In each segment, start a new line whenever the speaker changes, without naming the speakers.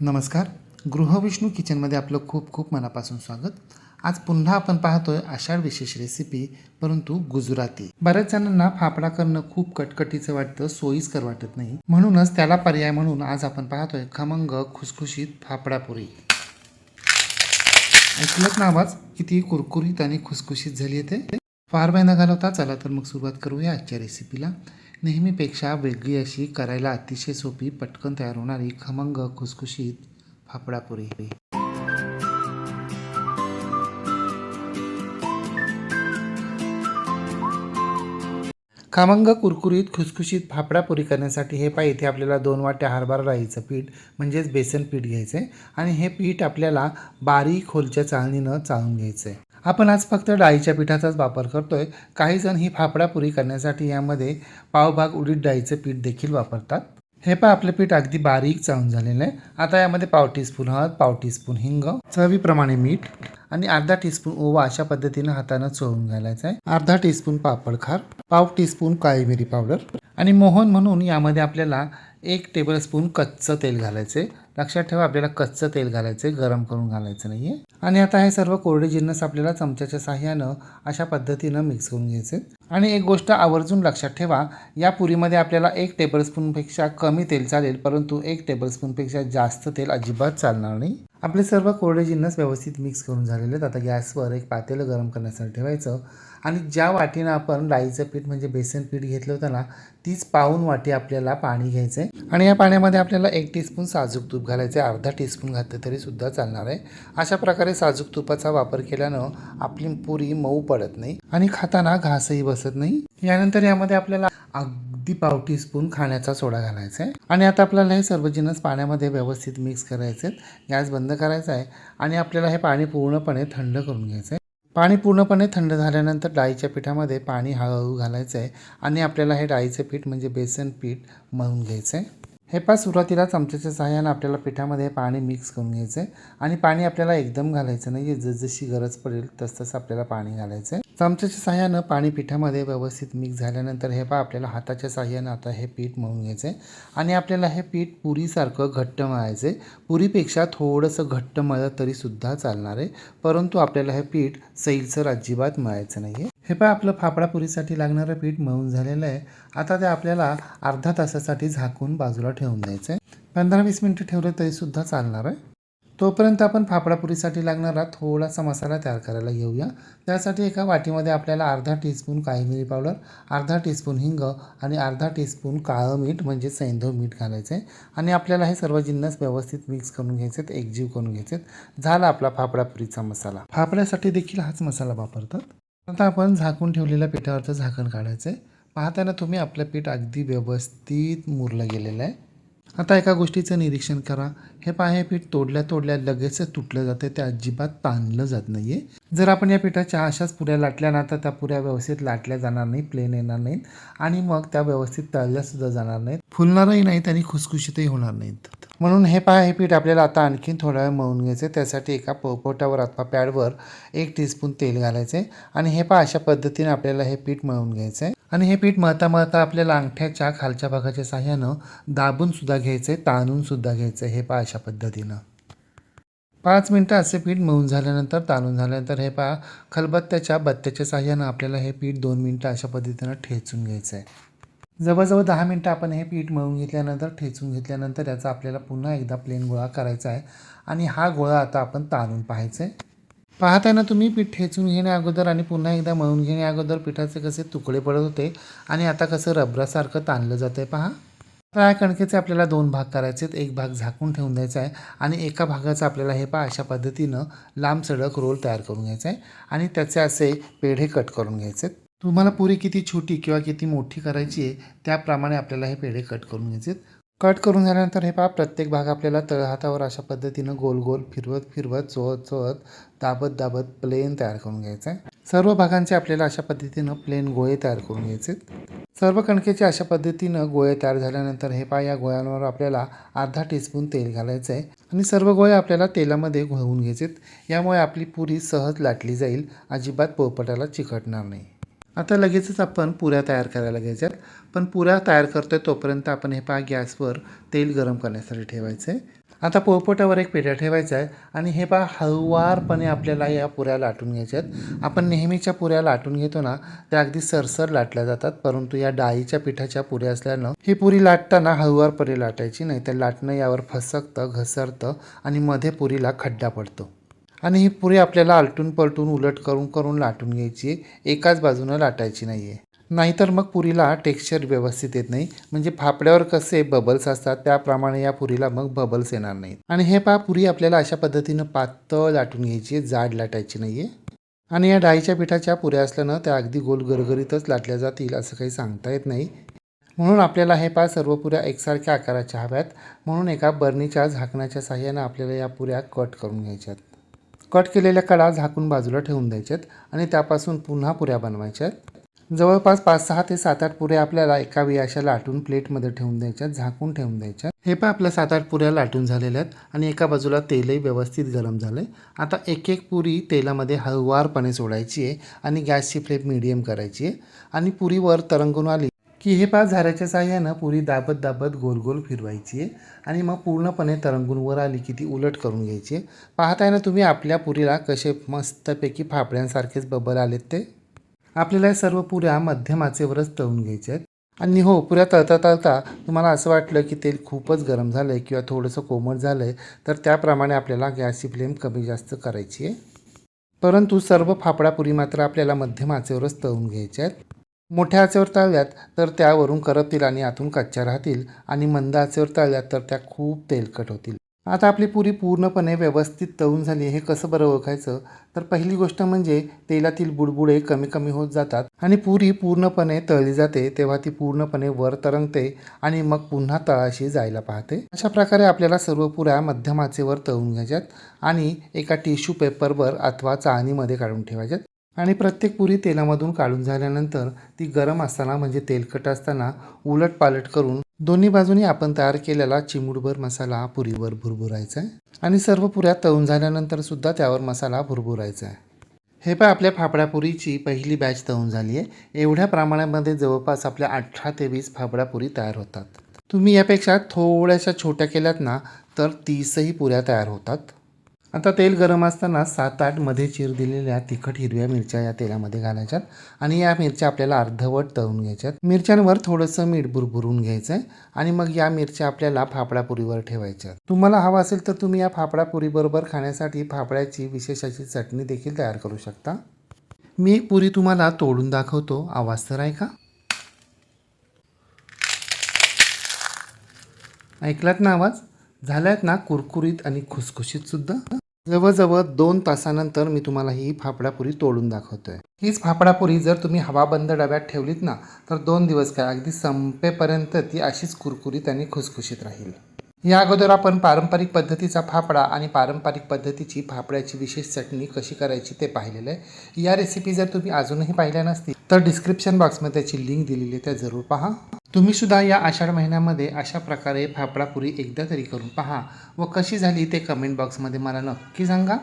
नमस्कार. गृहविष्णू किचनमध्ये आपलं खूप खूप मनापासून स्वागत. आज पुन्हा आपण पाहतोय आषाढ विशेष रेसिपी परंतु गुजराती. बऱ्याच जणांना फाफडा करणं खूप कटकटीचं वाटतं सोयीस्कर वाटत नाही. म्हणूनच त्याला पर्याय म्हणून आज आपण पाहतोय खमंग खुसखुशीत फाफडापुरी ऐकलंच ना आवाज? किती कुरकुरीत आणि खुसखुशीत झाली आहे ते? फार वेळ न घालवता चला तर मग सुरुवात करूया आजच्या रेसिपीला नेहमीपेक्षा वेगळी अशी करायला अतिशय सोपी पटकन तयार होणारी खमंग खुसखुशीत फाफडापुरी. खमंग कुरकुरीत खुसखुशीत फाफडा पुरी करण्यासाठी हे पाय इथे आपल्याला दोन वाट्या हरभरा राहायचं पीठ म्हणजेच बेसन पीठ घ्यायचं आहे आणि हे पीठ आपल्याला बारीक खोलच्या चाळणीनं चाळून घ्यायचं आहे आपण आज फक्त डाळीच्या पिठाचाच वापर करतोय. काही जण ही फाफडा पुरी करण्यासाठी यामध्ये पावभाग उडीद डाळीचं पीठ देखील वापरतात. हे पहा आपलं पीठ अगदी बारीक चाळून झालेलं आहे. आता यामध्ये पाव टीस्पून हळद पाव टीस्पून हिंग चवीप्रमाणे मीठ आणि अर्धा टीस्पून ओवा अशा पद्धतीनं हातानं चोळून घालायचं आहे. अर्धा टीस्पून पापड खार पाव टीस्पून काळी मिरी पावडर आणि मोहन म्हणून यामध्ये आपल्याला एक टेबलस्पून कच्चं तेल घालायचे लक्षात ठेवा आपल्याला कच्चं तेल घालायचं गरम करून घालायचं नाही आहे आणि आता हे सर्व कोरडे जिन्नस आपल्याला चमच्याच्या साह्यानं अशा पद्धतीनं मिक्स करून घ्यायचे आणि एक गोष्ट आवर्जून लक्षात ठेवा या पुरीमध्ये आपल्याला एक टेबलस्पूनपेक्षा कमी तेल चालेल परंतु एक टेबलस्पूनपेक्षा जास्त तेल अजिबात चालणार नाही. आपले सर्व कोरडे जिन्नस व्यवस्थित मिक्स करून झालेले आहेत. आता गॅसवर एक पातेलं गरम करण्यासाठी ठेवायचं. आणि ज्या वाटीनं आपण डाळीचं पीठ म्हणजे बेसन पीठ घेतलं होतं ना तीच पाऊन वाटी आपल्याला पाणी घ्यायचं आहे आणि या पाण्यामध्ये आपल्याला एक टीस्पून साजूक तूप घालायचं आहे अर्धा टीस्पून घातलं तरी सुद्धा चालणार आहे. अशा प्रकारे साजूक तुपाचा वापर केल्यानं आपली पुरी मऊ पडत नाही आणि खाताना घासही बसत नाही. यानंतर यामध्ये आपल्याला अगदी पाव टीस्पून खाण्याचा सोडा घालायचा आहे आणि आता आपल्याला हे सर्व जिन्नस पाण्यामध्ये व्यवस्थित मिक्स करायचे आहेत गॅस बंद करायचा आहे आणि आपल्याला हे पाणी पूर्णपणे थंड करून घ्यायचं आहे पाणी पूर्णपणे थंड झाल्यानंतर डाळीच्या पिठामध्ये पाणी हळूहळू घालायचं आहे आणि आपल्याला हे डाळीचं पीठ म्हणजे बेसन पीठ मळून घ्यायचं आहे हे पाच सुरुवातीला चमच्याच्या सहाय्यानं आपल्याला पिठामध्ये पाणी मिक्स करून घ्यायचं आहे आणि पाणी आपल्याला एकदम घालायचं नाही जसजशी गरज पडेल तसतसं आपल्याला पाणी घालायचं आहे चमच्याच्या साह्यानं पाणी पिठामध्ये व्यवस्थित मिक्स झाल्यानंतर हे पा आपल्याला हाताच्या साह्यानं आता हे पीठ मळून घ्यायचं आहे आणि आपल्याला हे पीठ पुरीसारखं घट्ट मळायचं आहे पुरीपेक्षा थोडंसं घट्ट मळलं तरीसुद्धा चालणार आहे. परंतु आपल्याला हे पीठ सैलसर अजिबात मळायचं नाही आहे हे पहा आपलं फापडापुरीसाठी लागणारं पीठ मळून झालेलं आहे. आता ते आपल्याला अर्धा तासासाठी झाकून बाजूला ठेवून द्यायचं आहे पंधरा वीस मिनटं ठेवलं तरीसुद्धा चालणार आहे. तोपर्यंत आपण फाफडापुरीसाठी लागणारा थोडासा मसाला तयार करायला घेऊया त्यासाठी एका वाटीमध्ये आपल्याला अर्धा टीस्पून काळी मिरी पावडर अर्धा टीस्पून हिंग आणि अर्धा टीस्पून काळं मीठ म्हणजे सैंधव मीठ घालायचं. आहे आणि आपल्याला हे सर्व जिन्नस व्यवस्थित मिक्स करून घ्यायचे आहेत एकजीव करून घ्यायचे आहेत झाला आपला फाफडापुरीचा मसाला. फाफड्यासाठी देखील हाच मसाला वापरतात. आता आपण झाकून ठेवलेल्या पिठावरचं झाकण काढायचं आहे पाहताना तुम्ही आपलं पीठ अगदी व्यवस्थित मुरलं गेलेलं आहे. आता एका गोष्टीचं निरीक्षण करा. हे पहा हे पीठ तोडल्या तोडल्या लगेच तुटलं जातं. ते अजिबात ताणलं जात नाही आहे जर आपण या पिठाच्या अशाच पुऱ्या लाटल्या ना तर त्या पुऱ्या व्यवस्थित लाटल्या जाणार नाही प्लेन येणार नाहीत आणि मग त्या व्यवस्थित तळल्यासुद्धा जाणार नाहीत. फुलणारही नाहीत आणि खुसखुशीतही होणार नाहीत. म्हणून हे पहा हे पीठ आपल्याला आता आणखीन थोडा वेळ मळून घ्यायचं आहे त्यासाठी एका पोपोटावर अथवा पॅडवर एक टीस्पून तेल घालायचं आहे आणि हे पहा अशा पद्धतीने आपल्याला हे पीठ मळून घ्यायचं आहे आणि हे पीठ मळता मळता आपल्याला अंगठ्याच्या खालच्या भागाच्या साह्यानं दाबूनसुद्धा घ्यायचं आहे ताणूनसुद्धा घ्यायचं आहे हे पहा अशा पद्धतीनं. पाच मिनटं असे पीठ मळून झाल्यानंतर ताणून झाल्यानंतर हे पहा खलबत्त्याच्या बत्त्याच्या साह्यानं आपल्याला हे पीठ दोन मिनटं अशा पद्धतीनं ठेचून घ्यायचं आहे जवळजवळ दहा मिनटं आपण हे पीठ मळून घेतल्यानंतर ठेचून घेतल्यानंतर याचा आपल्याला पुन्हा एकदा प्लेन गोळा करायचा आहे. आणि हा गोळा आता आपण ताणून पाहायचा आहे पाहताय ना तुम्ही पीठ ठेचून घेण्या अगोदर आणि पुन्हा एकदा मळून घेण्या अगोदर पिठाचे कसे तुकडे पडत होते आणि आता कसं रबरासारखं ताणलं जातं आहे पहा. तर या कणकेचे आपल्याला दोन भाग करायचे आहेत. एक भाग झाकून ठेवून द्यायचा आहे आणि एका भागाचा आपल्याला हे पहा अशा पद्धतीनं लांब सडक रोल तयार करून घ्यायचा आहे आणि त्याचे असे पेढे कट करून घ्यायचे आहेत. तुम्हाला पुरी किती छोटी किंवा किती मोठी करायची आहे त्याप्रमाणे आपल्याला हे पेढे कट करून घ्यायचे आहेत. कट करून झाल्यानंतर हे पहा प्रत्येक भाग आपल्याला तळहातावर अशा पद्धतीनं गोल गोल फिरवत फिरवत चोहत चोहत दाबत दाबत प्लेन तयार करून घ्यायचं आहे सर्व भागांचे आपल्याला अशा पद्धतीनं प्लेन गोळे तयार करून घ्यायचे. सर्व कणकेचे अशा पद्धतीनं गोळे तयार झाल्यानंतर हे पहा या गोळ्यांवर आपल्याला अर्धा टीस्पून तेल घालायचं आहे आणि सर्व गोळे आपल्याला तेलामध्ये घोळवून घ्यायचेत. यामुळे आपली पुरी सहज लाटली जाईल अजिबात पोळपटाला चिकटणार नाही. आता लगेचच आपण पुऱ्या तयार करायला घ्यायच्यात. पण पुऱ्या तयार करतोय तोपर्यंत आपण हे पहा गॅसवर तेल गरम करण्यासाठी ठेवायचं आहे आता पोळपोटावर एक पेढा ठेवायचा आहे आणि हे पहा हळुवारपणे आपल्याला या पुऱ्या लाटून घ्यायच्या आहेत आपण नेहमीच्या पुऱ्या लाटून घेतो ना त्या अगदी सरसर लाटल्या जातात. परंतु या डाळीच्या पिठाच्या पुऱ्या असल्यानं ही पुरी लाटताना हळुवारपणे लाटायची नाही तर लाटणं यावर फसकतं घसरतं आणि मध्ये पुरीला खड्डा पडतो. आणि ही पुरी आपल्याला आलटून पलटून उलट करून करून लाटून घ्यायची आहे. एकाच बाजूनं लाटायची नाही आहे नाहीतर मग पुरीला टेक्स्चर व्यवस्थित येत नाही. म्हणजे फापड्यावर कसे बबल्स असतात त्याप्रमाणे या पुरीला मग बबल्स येणार नाहीत. आणि हे पहा पुरी आपल्याला अशा पद्धतीनं पातळ लाटून घ्यायची आहे. जाड लाटायची नाही आहे आणि या डाळीच्या पिठाच्या पुऱ्या असल्यानं त्या अगदी गोल गरगरीतच लाटल्या जातील असं काही सांगता येत नाही. म्हणून आपल्याला हे पहा सर्व पुऱ्या एकसारख्या आकाराच्या हव्यात. म्हणून एका बर्नीच्या झाकण्याच्या साह्यानं आपल्याला या पुऱ्या कट करून घ्यायच्यात. कट केलेल्या कडा झाकून बाजूला ठेवून द्यायच्यात आणि त्यापासून पुन्हा पुऱ्या बनवायच्यात. जवळपास पाच सहा ते सात आठ पुऱ्या आपल्याला एका वेळी अशा लाटून प्लेटमध्ये ठेवून द्यायच्यात झाकून ठेवून द्यायच्यात. हे पण आपल्या सात आठ पुऱ्या लाटून झालेल्या आहेत आणि एका बाजूला तेलही व्यवस्थित गरम झालं आहे आता एक एक पुरी तेलामध्ये हळुवारपणे सोडायची आहे आणि गॅसची फ्लेम मिडियम करायची आहे आणि पुरी वर तरंगून आली की हे पाच झाऱ्याच्या साह्यानं पुरी दाबत दाबत गोल गोल फिरवायची आहे आणि मग पूर्णपणे तरंगून वर आली की ती उलट करून घ्यायची आहे. पाहताय ना तुम्ही आपल्या पुरीला कसे मस्तपैकी फाफड्यांसारखेच बबल आलेत ते. आपल्याला सर्व पुऱ्या मध्यम आचेवरच तळून घ्यायच्या आहेत. आणि हो पुऱ्या तळता तळता तुम्हाला असं वाटलं की तेल खूपच गरम झालं आहे किंवा थोडंसं कोमट झालं आहे तर त्याप्रमाणे आपल्याला गॅसची फ्लेम कमी जास्त करायची आहे. परंतु सर्व फाफडा पुरी मात्र आपल्याला मध्यम आचेवरच तळून घ्यायच्या आहेत. मोठ्या आचेवर तळल्यात तर त्यावरून करपतील आणि आतून कच्च्या राहतील. आणि मंद आचेवर तळल्यात तर त्या खूप तेलकट होतील. आता आपली पुरी पूर्णपणे व्यवस्थित तळून झाली हे कसं बरं ओळखायचं? तर पहिली गोष्ट म्हणजे तेलातील बुडबुडे कमी कमी होत जातात आणि पुरी पूर्णपणे तळली जाते. तेव्हा ती पूर्णपणे वर तरंगते आणि मग पुन्हा तळाशी जायला पाहते. अशा प्रकारे आपल्याला सर्व पुऱ्या मध्यम आचेवर तळून घ्यायच्यात आणि एका टिश्यू पेपरवर अथवा चाळणीमध्ये काढून ठेवायच्यात. आणि प्रत्येक पुरी तेलामधून काढून झाल्यानंतर ती गरम असताना म्हणजे तेलकट असताना उलट पालट करून दोन्ही बाजूनी आपण तयार केलेला चिमूटभर मसाला पुरीवर भुरभुरायचा आहे. आणि सर्व पुऱ्या तळून झाल्यानंतर सुद्धा त्यावर मसाला भुरभुरायचा आहे. हे पण आपल्या फाफडापुरीची पहिली बॅच तळून झाली आहे. एवढ्या प्रमाणामध्ये जवळपास आपल्या अठरा ते वीस फाफडापुरी तयार होतात. तुम्ही यापेक्षा थोड्याशा छोट्या केल्यात ना तर तीसही पुऱ्या तयार होतात. आता तेल गरम असताना सात आठमध्ये चिर दिलेल्या तिखट हिरव्या मिरच्या या तेलामध्ये घालायच्यात आणि या मिरच्या आपल्याला अर्धवट तळून घ्यायच्यात. मिरच्यांवर थोडंसं मीठ बुरबुरून घ्यायचं आहे आणि मग या मिरच्या आपल्याला फाफडापुरीवर ठेवायच्या तुम्हाला हवा असेल तर तुम्ही या फाफडापुरीबरोबर खाण्यासाठी फाफड्याची विशेष अशी चटणी देखील तयार करू शकता. मी एक पुरी तुम्हाला तोडून दाखवतो. आवाज तर आहे का ऐकलात ना आवाज? झाल्यात ना कुरकुरीत आणि खुसखुशीत सुद्धा? जवळजवळ दोन तासानंतर मी तुम्हाला ही फाफडापुरी तोडून दाखवतोय. हीच फाफडापुरी जर तुम्ही हवाबंद डब्यात ठेवलीत ना तर दोन दिवस काय? अगदी संपेपर्यंत ती अशीच कुरकुरीत आणि खुसखुशीत राहील. या अगोदर आपण पारंपरिक पद्धतीचा फाफडा आणि पारंपरिक पद्धतीची फाफड्याची विशेष चटणी कशी करायची ते पाहिलेलं आहे. या रेसिपी जर तुम्ही अजूनही पाहिल्या नसतील तर डिस्क्रिप्शन बॉक्समध्ये त्याची लिंक दिलेली आहे त्या जरूर पहा. तुम्ही सुद्धा या आषाढ महिन्यामध्ये अशा प्रकारे फाफडापुरी एकदा तरी करून पहा व कशी झाली ते कमेंट बॉक्समध्ये मला नक्की सांगा.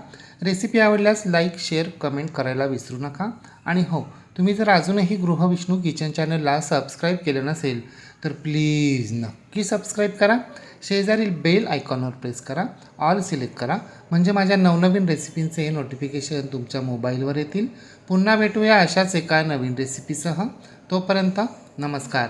रेसिपी आवडल्यास लाईक शेअर कमेंट करायला विसरू नका. आणि हो तुम्ही जर अजूनही गृहविष्णू किचन चॅनलला सबस्क्राईब केलं नसेल तर प्लीज नक्की सबस्क्राईब करा. शेजारील बेल आयकॉनवर प्रेस करा. ऑल सिलेक्ट करा. म्हणजे माझ्या नवनवीन रेसिपींचे नोटिफिकेशन तुमच्या मोबाईलवर येतील. पुन्हा भेटूया अशाच एका नवीन रेसिपीसह तोपर्यंत नमस्कार.